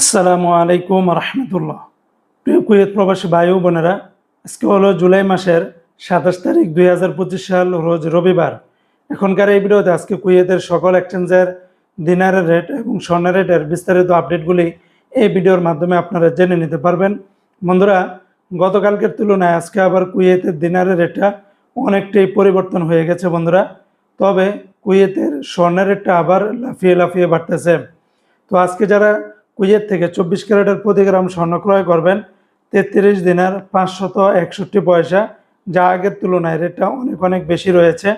আসসালামু আলাইকুম রহমতুল্লাহ। প্রিয় কুয়েত প্রবাসী ভাই বোনেরা, আজকে হলো জুলাই মাসের সাতাশ তারিখ দুই হাজার পঁচিশ সাল, রোজ রবিবার। এখনকার এই ভিডিওতে আজকে কুয়েতের সকল এক্সচেঞ্জের দিনারের রেট এবং স্বর্ণের রেটের বিস্তারিত আপডেটগুলি এই ভিডিওর মাধ্যমে আপনারা জেনে নিতে পারবেন। বন্ধুরা, গতকালকের তুলনায় আজকে আবার কুয়েতের দিনারের রেটটা অনেকটাই পরিবর্তন হয়ে গেছে বন্ধুরা। তবে কুয়েতের স্বর্ণের রেটটা আবার লাফিয়ে লাফিয়ে বাড়তেছে। তো আজকে যারা কুয়েত থেকে চব্বিশ ক্যারেটের প্রতি গ্রাম স্বর্ণ ক্রয় করবেন। তেত্রিশ দিনের পাঁচশত একষট্টি পয়সা, যা আগের তুলনায় রেটটা অনেক অনেক বেশি রয়েছে।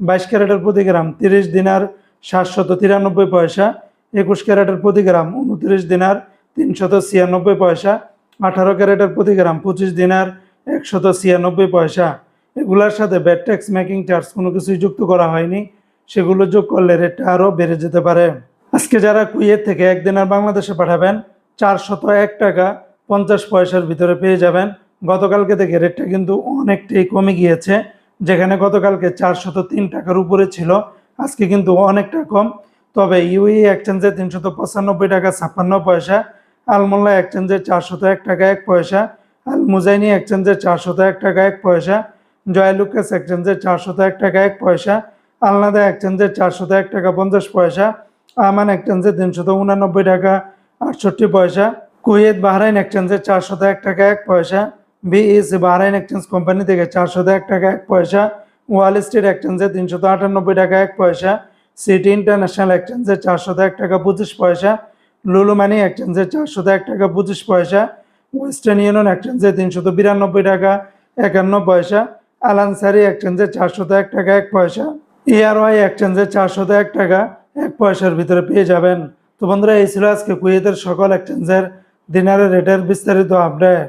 বাইশ ক্যারেটের প্রতি গ্রাম তিরিশ দিনার সাতশত তিরানব্বই পয়সা, একুশ ক্যারেটের প্রতি গ্রাম উনত্রিশ দিনার তিনশত ছিয়ানব্বই পয়সা, আঠারো ক্যারেটের প্রতি গ্রাম পঁচিশ দিনার একশত ছিয়ানব্বই পয়সা। এগুলোর সাথে ব্যাট ট্যাক্স, মেকিং চার্জ কোনো কিছুই যুক্ত করা হয়নি। সেগুলো যোগ করলে রেটটা আরও বেড়ে যেতে পারে। আজকে যারা কুয়েত থেকে একদিনের বাংলাদেশে পাঠাবেন, চারশত এক টাকা পঞ্চাশ পয়সার ভিতরে পেয়ে যাবেন। গতকালকে থেকে রেটটা কিন্তু অনেকটাই কমে গিয়েছে, যেখানে গতকালকে চারশত তিন টাকার উপরে ছিল, আজকে কিন্তু অনেকটা কম। তবে ইউই এক্সচেঞ্জে তিনশত পঁচানব্বই টাকা ছাপ্পান্ন পয়সা, আলমোল্লা এক্সচেঞ্জে চারশত এক টাকা এক পয়সা আল মুজাইনি এক্সচেঞ্জে চারশত এক টাকা এক পয়সা জয়লুকাস এক্সচেঞ্জে চারশত এক টাকা এক পয়সা, আলনাদা এক্সচেঞ্জে চারশত এক টাকা পঞ্চাশ পয়সা আমান এক্সচেঞ্জে তিনশত উনানব্বই টাকা, আটষট্টি পয়সা। কুয়েত বাহরাইন এক্সচেঞ্জে চারশত এক টাকা, এক পয়সা। বিএসি বাহরাইন এক্সচেঞ্জ কোম্পানি থেকে চারশত এক টাকা, এক পয়সা। ওয়াল স্ট্রিট এক্সচেঞ্জে তিনশত আটানব্বই টাকা, এক পয়সা। সিটি ইন্টারন্যাশনাল এক্সচেঞ্জে চারশত এক টাকা, পঁচিশ পয়সা। লুলু মানি এক্সচেঞ্জে চারশত এক টাকা, পঁচিশ পয়সা। ওয়েস্টার্ন ইউনিয়ন এক্সচেঞ্জে তিনশত বিরানব্বই টাকা, একান্ন পয়সা। আলানসারি এক্সচেঞ্জে চারশত এক টাকা, এক পয়সা। এআরওয়াই এক্সচেঞ্জে চারশত এক টাকা পয়সার ভিতরে পেয়ে যাবেন। তো বন্ধুরা, এই ছিল আজকে কুয়েতের সকল এক্সচেঞ্জের দিনারের রেটের বিস্তারিত আপডেট